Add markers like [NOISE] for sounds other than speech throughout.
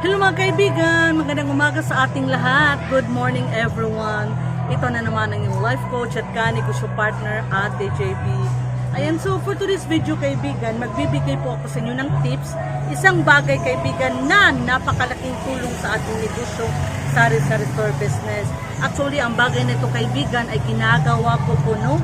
Hello mga kaibigan, magandang umaga sa ating lahat. Good morning everyone. Ito na naman ang yung life coach at kani ko partner Ate JB. Ayan, so for today's video kaibigan, magbibigay po ako sa inyo ng tips. Isang bagay kaibigan na napakalaking tulong sa ating negosyo sa sa store business. Actually, ang bagay na ito kaibigan ay ginagawa ko po no.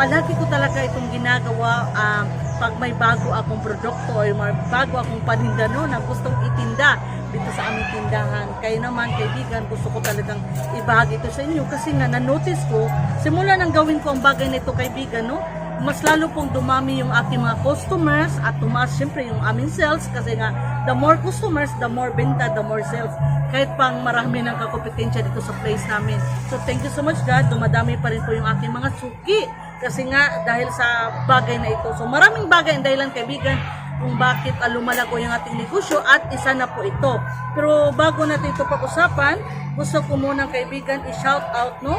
Palagi ko talaga itong ginagawa ah, pag may bago akong produkto o may bago akong paninda no, na gustong itinda dito sa aming tindahan. Kayo naman, kaibigan, gusto ko talagang ibahagi ito sa inyo kasi nga na-notice ko, simula nang gawin ko ang bagay na ito, kaibigan, no, mas lalo pong dumami yung aking mga customers at tumaas syempre yung aming sales kasi nga the more customers, the more benta, the more sales. Kahit pang marami ng kakompetensya dito sa place namin. So thank you so much God, dumadami pa rin po yung aking mga suki kasi nga dahil sa bagay na ito. So maraming bagay ang dahilan kaibigan kung bakit lumalago yung ating negosyo at isa na po ito. Pero bago natin ito pag-usapan, gusto ko muna kaibigan i-shout out no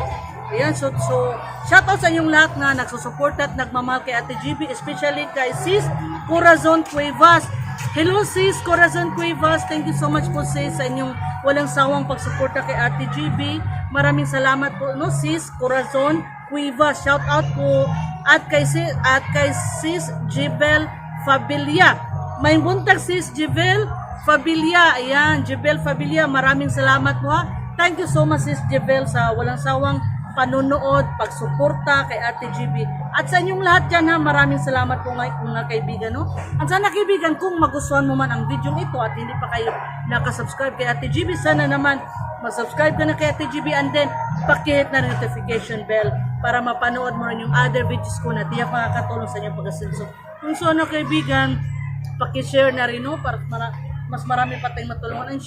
Ayan, so, so shout out sa inyong lahat na nagsusuporta at nagmamahal kay Ate GB, especially kay Sis Corazon Cuevas. Hello Sis Corazon Cuevas, thank you so much po sis sa inyong walang sawang pagsuporta kay Ate GB. Maraming salamat po no Sis Corazon Cuevas. Shout out po at kay Sis, at kay Sis Jibel Fabilia. May buntag Sis Jibel Fabilia. Ayan, Jibel Fabilia, maraming salamat po ha. Thank you so much Sis Jibel sa walang sawang panonood, pagsuporta kay Ate GB. At sa inyong lahat dyan ha, maraming salamat po mga, mga kaibigan. No? At sana kaibigan, kung magustuhan mo man ang video ito at hindi pa kayo nakasubscribe kay Ate GB, sana naman mag-subscribe ka na kay Ate GB and then pakihit na notification bell para mapanood mo rin yung other videos ko na tiyak makakatulong sa inyong pag-asenso. Kung so ano kaibigan, pakishare na rin no para mara, mas marami pa tayong matulungan. And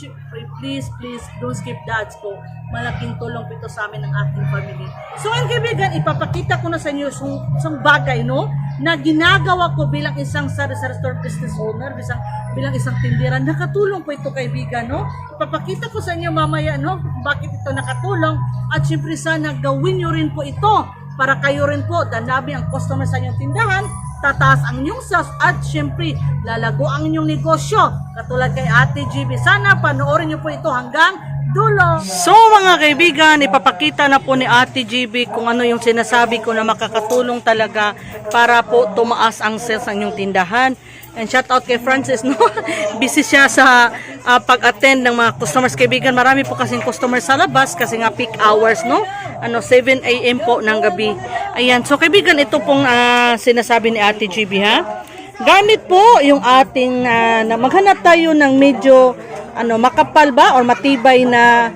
please, please, don't skip the ads po. Malaking tulong po ito sa amin ng ating family. So, ang kaibigan, ipapakita ko na sa inyo isang, isang bagay, no? Na ginagawa ko bilang isang sari-sari store business owner, bilang, bilang isang tindera. Nakatulong po ito, kaibigan, no? Ipapakita ko sa inyo mamaya, no? Bakit ito nakatulong. At syempre, sana gawin nyo rin po ito para kayo rin po, danabi ang customer sa inyong tindahan, tataas ang inyong sales at syempre lalago ang inyong negosyo katulad kay Ate GB. Sana panoorin niyo po ito hanggang dulo. So mga kaibigan, ipapakita na po ni Ate GB kung ano yung sinasabi ko na makakatulong talaga para po tumaas ang sales ng inyong tindahan. And shout out kay Francis, no? [LAUGHS] Busy siya sa ah, pag-attend ng mga customers. Kaibigan, marami po kasing customers sa labas kasi nga peak hours, no? Ano, 7 a.m. po ng gabi. Ayan, so kaibigan, ito pong ah, sinasabi ni Ate GB, ha? Gamit po yung ating, ah, na maghanap tayo ng medyo, ano, makapal ba or matibay na,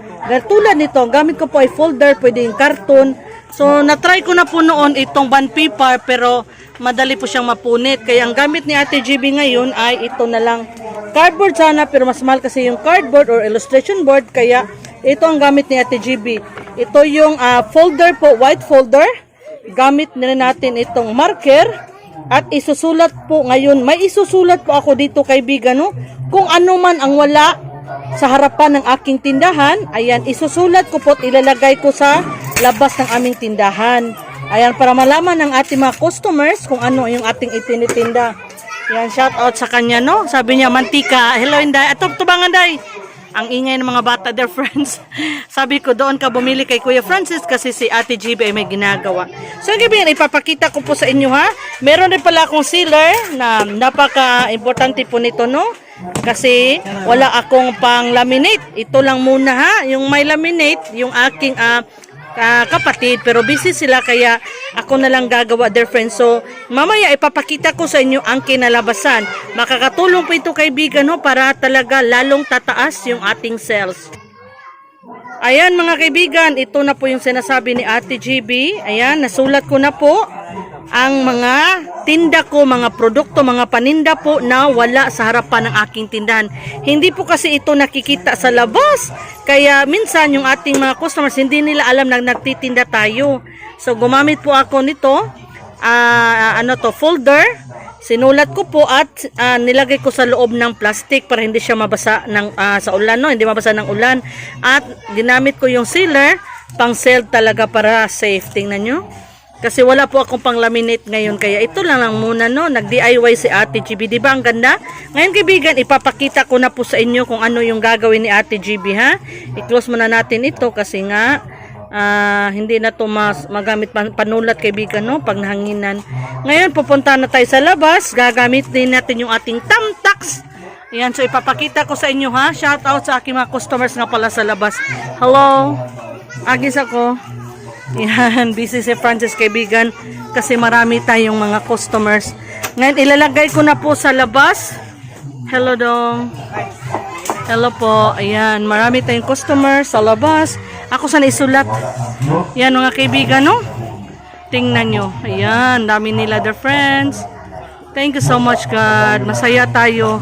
tulad nito, gamit ko po ay folder, pwede yung karton. So, na-try ko na po noon itong band paper, pero madali po siyang mapunit. Kaya ang gamit ni Ate GB ngayon ay ito na lang. Cardboard sana, pero mas mahal kasi yung cardboard or illustration board, kaya ito ang gamit ni Ate GB. Ito yung ah, folder po, white folder. Gamit na natin itong marker. At isusulat po ngayon, may isusulat po ako dito kaibigan, no? Kung ano man ang wala sa harapan ng aking tindahan, ayan, isusulat ko po at ilalagay ko sa labas ng aming tindahan. Ayan, para malaman ng ating mga customers kung ano yung ating itinitinda. Yan, shout out sa kanya, no? Sabi niya, mantika. Hello, Inday. Atop, tubangan, Day. Ang ingay ng mga bata, their friends. [LAUGHS] Sabi ko, doon ka bumili kay Kuya Francis kasi si Ate GB ay may ginagawa. So, gabi, ipapakita ko po sa inyo, ha? Meron rin pala akong sealer na napaka-importante po nito, no? Kasi wala akong pang laminate. Ito lang muna, ha? Yung may laminate, yung aking ah, ah, kapatid pero busy sila kaya ako na lang gagawa their friends. So mamaya ipapakita ko sa inyo ang kinalabasan. Makakatulong po ito kaibigan no para talaga lalong tataas yung ating sales. Ayan mga kaibigan, ito na po yung sinasabi ni Ate GB. Ayan, nasulat ko na po ang mga tinda ko, mga produkto, mga paninda po na wala sa harapan ng aking tindahan. Hindi po kasi ito nakikita sa labas. Kaya minsan yung ating mga customers hindi nila alam na nagtitinda tayo. So gumamit po ako nito, ah, ano to, folder. Sinulat ko po at ah, nilagay ko sa loob ng plastic para hindi siya mabasa ng ah, sa ulan, no? Hindi mabasa ng ulan. At ginamit ko yung sealer pang sale talaga para safe. Tingnan nyo. Kasi wala po akong pang laminate ngayon. Kaya ito lang lang muna no. Nag-DIY si Ate GB. Di ba ang ganda? Ngayon kaibigan, ipapakita ko na po sa inyo kung ano yung gagawin ni Ate GB ha. I-close muna natin ito kasi nga ah, hindi na to mas magamit pan- panulat kaibigan no pag nahanginan. Ngayon pupunta na tayo sa labas. Gagamit din natin yung ating tamtax. Ayan, so ipapakita ko sa inyo ha. Shout out sa aking mga customers nga pala sa labas. Hello. Agis ako. Yan, busy si Francis kaibigan kasi marami tayong mga customers. Ngayon, ilalagay ko na po sa labas. Hello, Dong. Hello po. Ayan, marami tayong customers sa labas. Ako sana isulat. Yan, mga kaibigan, no? Tingnan nyo. Ayan, dami nila their friends. Thank you so much, God. Masaya tayo.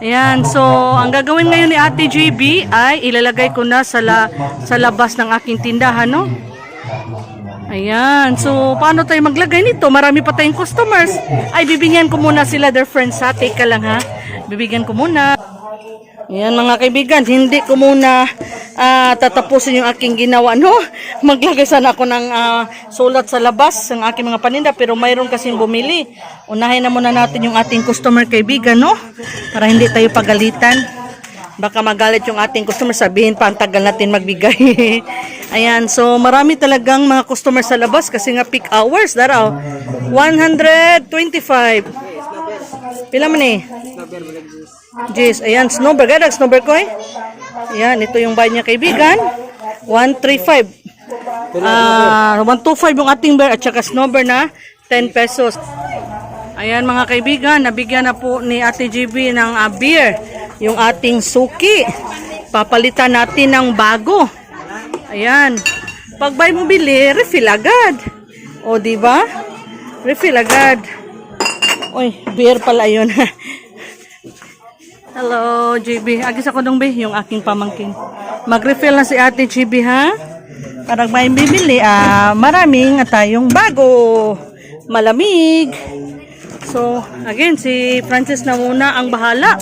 Ayan, so ang gagawin ngayon ni Ate JB ay ilalagay ko na sa, la, sa labas ng aking tindahan, no? Ayan, so paano tayo maglagay nito? Marami pa tayong customers. Ay, bibigyan ko muna sila their friends ha. Take ka lang ha. Bibigyan ko muna. Ayan mga kaibigan, hindi ko muna ah, tatapusin yung aking ginawa, no? Maglagay sana ako ng ah, sulat sa labas ng aking mga paninda, pero mayroon kasing bumili. Unahin na muna natin yung ating customer kaibigan, no? Para hindi tayo pagalitan. Baka magalit yung ating customer, sabihin pa ang tagal natin magbigay. [LAUGHS] Ayan, so marami talagang mga customer sa labas kasi nga peak hours, daraw. 125. Pila man eh? Jeez, ayan, snowbird. Gadag, snowbird ko eh. Ayan, ito yung bayad niya kaibigan. 135. Ah, 125 yung ating bear at saka snowbird na 10 pesos. Ayan mga kaibigan, nabigyan na po ni Ate GB ng ah, beer. Yung ating suki. Papalitan natin ng bago. Ayan. Pag buy mo bili, refill agad. O, di ba? Refill agad. Uy, beer pala yun. [LAUGHS] Hello, GB. Agis ako dong, be, yung aking pamangkin. Mag-refill na si Ate GB, ha? Parang may bibili, ah, maraming tayong bago. Malamig. So, again, si Francis na muna ang bahala.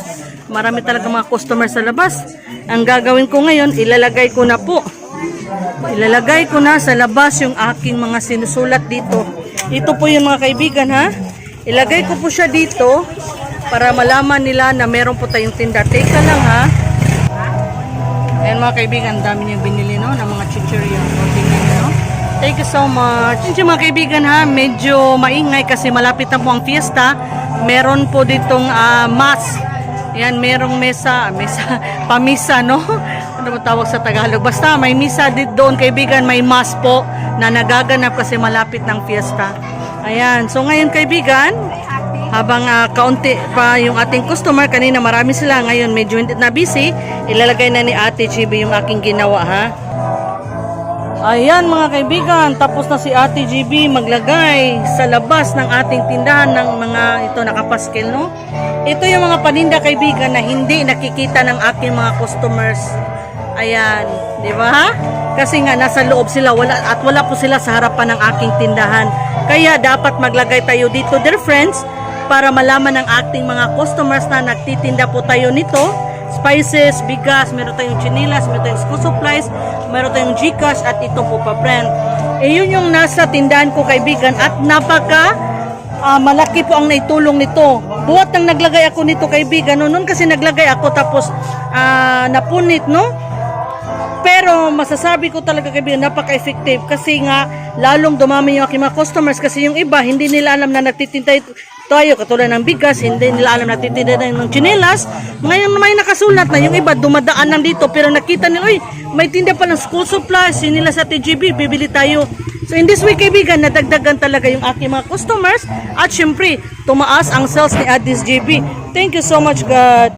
Marami talaga mga customer sa labas. Ang gagawin ko ngayon, ilalagay ko na po. Ilalagay ko na sa labas yung aking mga sinusulat dito. Ito po yung mga kaibigan ha. Ilagay ko po siya dito para malaman nila na meron po tayong tinda. Teka lang ha. Ayan mga kaibigan, dami niyang binili no, ng mga chichirya. No. Thank you so much. Thank you mga kaibigan ha. Medyo maingay kasi malapit na po ang fiesta. Meron po ditong ah, mass. Yan, merong mesa, mesa, [LAUGHS] pamisa, no? Ba tawag sa Tagalog? Basta may misa dit doon, kaibigan, may mass po na nagaganap kasi malapit ng fiesta. Ayan, so ngayon kaibigan, habang ah, kaunti pa yung ating customer, kanina marami sila, ngayon medyo na busy, ilalagay na ni Ate Chibi yung aking ginawa, ha? Ayan mga kaibigan, tapos na si Ate GB maglagay sa labas ng ating tindahan ng mga ito nakapaskil, no? Ito yung mga paninda kaibigan na hindi nakikita ng aking mga customers. Ayan, di ba? Kasi nga nasa loob sila wala at wala po sila sa harapan ng aking tindahan. Kaya dapat maglagay tayo dito, dear friends, para malaman ng ating mga customers na nagtitinda po tayo nito spices, bigas, meron tayong chinilas, meron tayong school supplies, meron tayong Gcash at ito po pa friend. Eh yun yung nasa tindahan ko kaibigan at napaka ah, malaki po ang naitulong nito. Buhat nang naglagay ako nito kaibigan, no? noon kasi naglagay ako tapos ah, napunit, no? Pero masasabi ko talaga kaibigan, napaka-effective kasi nga lalong dumami yung aking mga customers kasi yung iba hindi nila alam na nagtitinda tayo katulad ng bigas, hindi nila alam na nagtitinda ng chinelas. Ngayon may nakasulat na yung iba dumadaan lang dito pero nakita nila, uy, may tinda pa ng school supplies, yun nila sa TGB, bibili tayo. So in this way kaibigan, nadagdagan talaga yung aking mga customers at syempre, tumaas ang sales ni Addis JB. Thank you so much God.